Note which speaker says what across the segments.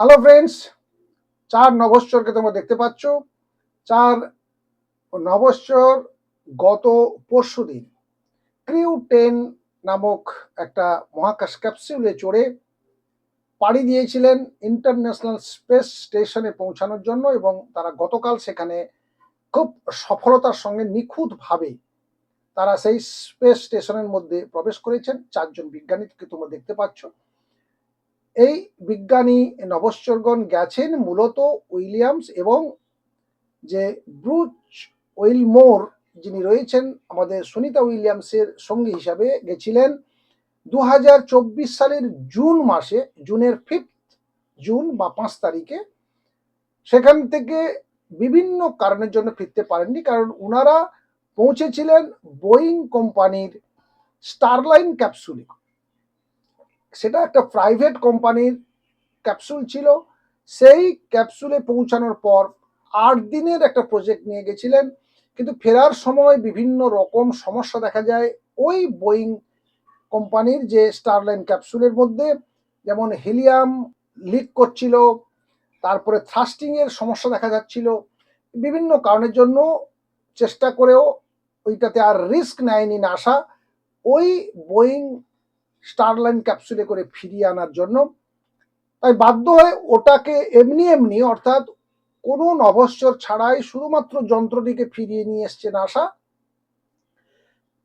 Speaker 1: Hello friends চার নভশ্চরকে তোমরা দেখতে পাচ্ছ। চার নভশ্চর গত পরশু দিন ক্রিউ টেন নামক একটা মহাকাশ ক্যাপসুলে চড়ে পাড়ি দিয়েছিলেন ইন্টারন্যাশনাল স্পেস স্টেশনে পৌঁছানোর জন্য এবং তারা গতকাল সেখানে খুব সফলতার সঙ্গে নিখুঁতভাবে তারা সেই স্পেস স্টেশনের মধ্যে প্রবেশ করেছেন। চারজন বিজ্ঞানীকে তোমরা দেখতে পাচ্ছ। এই বিজ্ঞানী নভশ্চরগণ গেছেন মূলত উইলিয়ামস এবং যে ব্রুচ উইলমোর যিনি রয়েছেন আমাদের সুনিতা উইলিয়ামসের সঙ্গী হিসাবে গেছিলেন দু হাজার চব্বিশ সালের জুন মাসে, জুনের ফিফথ জুন বা পাঁচ তারিখে। সেখান থেকে বিভিন্ন কারণের জন্য ফিরতে পারেননি কারণ ওনারা পৌঁছেছিলেন বোয়িং কোম্পানির স্টারলাইন ক্যাপসুলে। সেটা একটা প্রাইভেট কোম্পানির ক্যাপসুল ছিল। সেই ক্যাপসুলে পৌঁছানোর পর আট দিনের একটা প্রজেক্ট নিয়ে গেছিলেন। কিন্তু ফেরার সময় বিভিন্ন রকম সমস্যা দেখা যায় ওই বোয়িং কোম্পানির যে স্টারলাইন ক্যাপসুলের মধ্যে। যেমন হিলিয়াম লিক করছিল, তারপরে থ্রাস্টিংয়ের সমস্যা দেখা যাচ্ছিল। বিভিন্ন কারণের জন্য চেষ্টা করেও ওইটাতে আর রিস্ক নেয়নি নাসা ওই বোয়িং স্টারলাইন ক্যাপসুলে করে ফিরিয়ে আনার জন্য। তাই বাধ্য হয়ে ওটাকে এমনি এমনি, অর্থাৎ কোনো নভশ্চর ছাড়াই শুধুমাত্র যন্ত্রটিকে ফিরিয়ে নিয়ে এসছে নাসা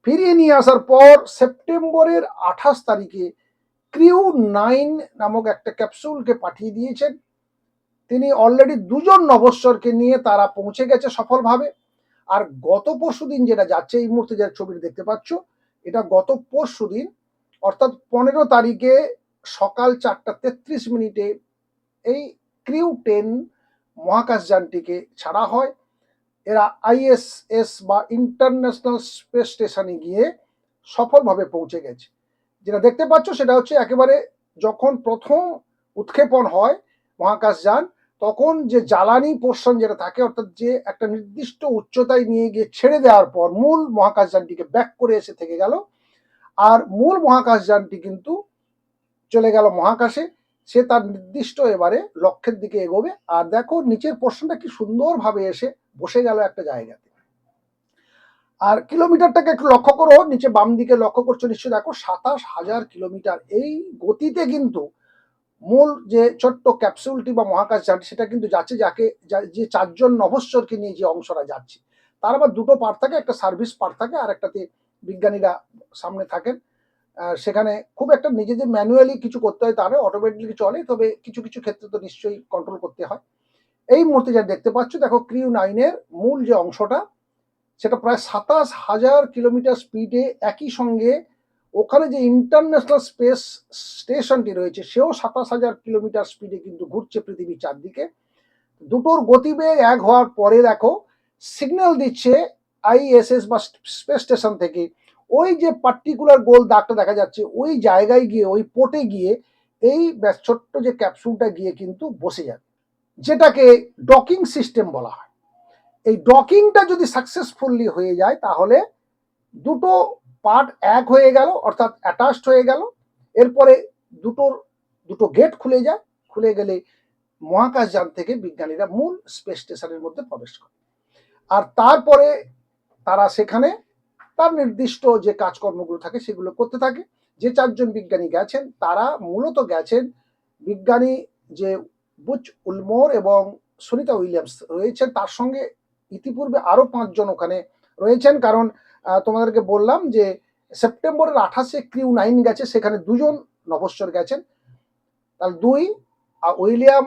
Speaker 1: ফিরিয়ে নিয়ে আসার পর সেপ্টেম্বরের আঠাশ তারিখে ক্রিউ নাইন নামক একটা ক্যাপসুলকে পাঠিয়ে দিয়েছেন। তিনি অলরেডি দুজন নভশ্চরকে নিয়ে তারা পৌঁছে গেছে সফলভাবে। আর গত পরশু দিন যেটা যাচ্ছে, এই মুহূর্তে যার ছবিটি দেখতে পাচ্ছ, এটা গত পরশু দিন অর্থাৎ পনেরো তারিখে সকাল চারটা তেত্রিশ মিনিটে এই ক্রিউ টেন মহাকাশযানটিকে ছাড়া হয়। এরা আইএসএস বা ইন্টারন্যাশনাল স্পেস স্টেশনে গিয়ে সফলভাবে পৌঁছে গেছে। যেটা দেখতে পাচ্ছ সেটা হচ্ছে একেবারে যখন প্রথম উৎক্ষেপণ হয় মহাকাশযান তখন যে জ্বালানি পোর্শন যেটা থাকে, অর্থাৎ যে একটা নির্দিষ্ট উচ্চতায় নিয়ে গিয়ে ছেড়ে দেওয়ার পর মূল মহাকাশযানটিকে ব্যাক করে এসে থেকে গেল। আর মূল মহাকাশযানটি কিন্তু চলে গেল মহাকাশে। সে তার নির্দিষ্ট এবারে লক্ষ্যের দিকে এগোবে। আর দেখো, নিচের পোর্শনটা কি সুন্দরভাবে এসে বসে গেল একটা জায়গাতে। আর কিলোমিটারটাকে একটু লক্ষ্য করো, নিচে বাম দিকে লক্ষ্য করছ, নিশ্চয়ই দেখো, সাতাশ হাজার কিলোমিটার। এই গতিতে কিন্তু মূল যে ছোট্ট ক্যাপসুলটি বা মহাকাশ যানটি সেটা কিন্তু যাচ্ছে যাকে যে চারজন নভশ্চরকে নিয়ে যে অংশটা যাচ্ছে। তার আবার দুটো পার্ট থাকে, একটা সার্ভিস পার্ট থাকে, আর একটাতে বিজ্ঞানীরা সামনে থাকেন। সেখানে খুব একটা নিজেদের ম্যানুয়ালি কিছু করতে হয় তার অটোমেটিকলি চলে তবে কিছু কিছু ক্ষেত্রে তো নিশ্চয়ই কন্ট্রোল করতে হয়। এই মুহূর্তে যা দেখতে পাচ্ছ, দেখো ক্রিউ নাইনের মূল যে অংশটা, সেটা প্রায় সাতাশ হাজার কিলোমিটার স্পিডে একই সঙ্গে ওখানে যে ইন্টারন্যাশনাল স্পেস স্টেশনটি রয়েছে, সেও সাতাশ হাজার কিলোমিটার স্পিডে কিন্তু ঘুরছে পৃথিবীর চারদিকে। দুটোর গতিবেগ এক হওয়ার পরে দেখো সিগন্যাল দিচ্ছে আইএসএস বা স্পেস স্টেশন থেকে ওই যে পার্টিকুলার গোল দাগটা দেখা যাচ্ছে, ওই জায়গায় গিয়ে, ওই পোর্টে গিয়ে এই ছোট্ট যে ক্যাপসুলটা গিয়ে কিন্তু বসে যাবে। যেটাকে ডকিং সিস্টেম বলা হয়। এই ডকিংটা যদি সাকসেসফুলি হয়ে যায়, তাহলে দুটো পার্ট এক হয়ে গেল, অর্থাৎ অ্যাটাচড হয়ে গেল। এরপরে দুটোর, দুটো গেট খুলে যায়। খুলে গেলে মহাকাশযান থেকে বিজ্ঞানীরা মূল স্পেস স্টেশনের মধ্যে প্রবেশ করে। আর তারপরে তারা সেখানে তার নির্দিষ্ট যে কাজকর্মগুলো থাকে সেগুলো করতে থাকে। যে চারজন বিজ্ঞানী গেছেন, তারা মূলত গেছেন বিজ্ঞানী যে বুচ উলমোর এবং সুনিতা উইলিয়ামস রয়েছেন। তার সঙ্গে ইতিপূর্বে আরও পাঁচজন ওখানে রয়েছেন। কারণ তোমাদেরকে বললাম যে সেপ্টেম্বরের আঠাশে ক্রিউ নাইন গেছে, সেখানে দুজন নভশ্চর গেছেন। তাহলে দুই উইলিয়াম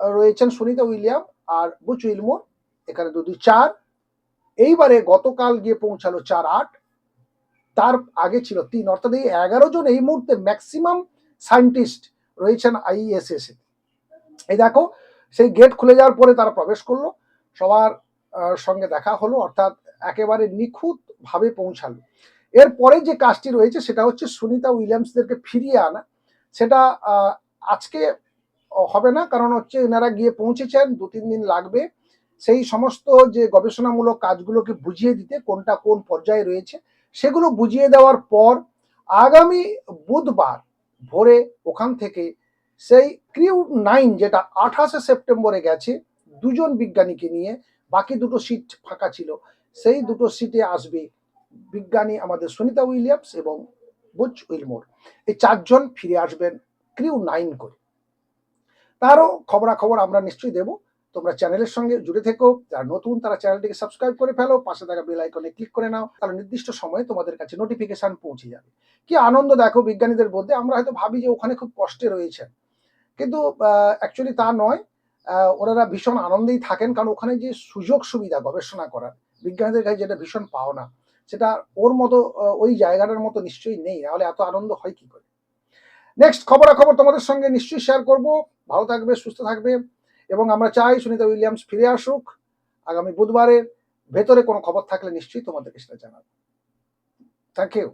Speaker 1: রয়েছেন সুনিতা উইলিয়াম আর বুচ উইলমোর। এখানে দুই, চার। এইবারে গতকাল গিয়ে পৌঁছালো চার আট। তার আগে ছিল তিন, অর্থাৎ এই এগারো জন এই মুহূর্তে ম্যাক্সিমাম সায়েন্টিস্ট রয়েছেন আইএসএস এ। এই দেখো, সেই গেট খুলে যাওয়ার পরে তারা প্রবেশ করল, সবার সঙ্গে দেখা হলো, অর্থাৎ একেবারে নিখুঁত ভাবে পৌঁছালো এরপরে যে কাজটি রয়েছে, সেটা হচ্ছে সুনিতা উইলিয়ামসদেরকে ফিরিয়ে আনা। সেটা আজকে হবে না, কারণ হচ্ছে এনারা গিয়ে পৌঁছেছেন দু তিন দিন লাগবে। সেই সমস্ত যে গবেষণামূলক কাজগুলোকে বুঝিয়ে দিতে কোনটা কোন পর্যায়ে রয়েছে, সেগুলো বুঝিয়ে দেওয়ার পর আগামী বুধবার ভোরে ওখান থেকে সেই ক্রিউ নাইন যেটা আঠাশে সেপ্টেম্বরে গেছে, দুজন বিজ্ঞানীকে নিয়ে বাকি দুটো সিট ফাঁকা ছিল, সেই দুটো সিটে আসবে বিজ্ঞানী আমাদের সুনিতা উইলিয়ামস এবং বুচ উইলমোর। এই চারজন ফিরে আসবেন ক্রিউ নাইন করে। তারও খবরাখবর আমরা নিশ্চয়ই দেব। তোমরা চ্যানেলের সঙ্গে জুড়ে থেকো, যারা নতুন তারা চ্যানেলটিকে সাবস্ক্রাইব করে ফেলো, পাশে থাকা বেল আইকনে ক্লিক করে নাও, তাহলে নির্দিষ্ট সময়ে তোমাদের কাছে নোটিফিকেশন পৌঁছে যাবে। কি আনন্দ দেখো বিজ্ঞানীদের মধ্যে, আমরা হয়তো ভাবি যে ওখানে খুব কষ্টে রয়েছেন। কিন্তু অ্যাকচুয়ালি তা নয় ওনারা ভীষণ আনন্দেই থাকেন, কারণ ওখানে যে সুযোগ সুবিধা গবেষণা করার, বিজ্ঞানীদের কাছে যেটা ভীষণ পাওনা, সেটা ওর মতো ওই জায়গাটার মতো নিশ্চয়ই নেই, নাহলে এত আনন্দ হয় কি করে? নেক্সট খবরাখবর তোমাদের সঙ্গে নিশ্চয়ই শেয়ার করব। ভালো থাকবে, সুস্থ থাকবে। এবং আমরা চাই সুনিতা উইলিয়ামস ফিরে আসুক। আগামী বুধবারের ভেতরে কোনো খবর থাকলে নিশ্চয়ই তোমাদেরকে সেটা জানাব। Thank you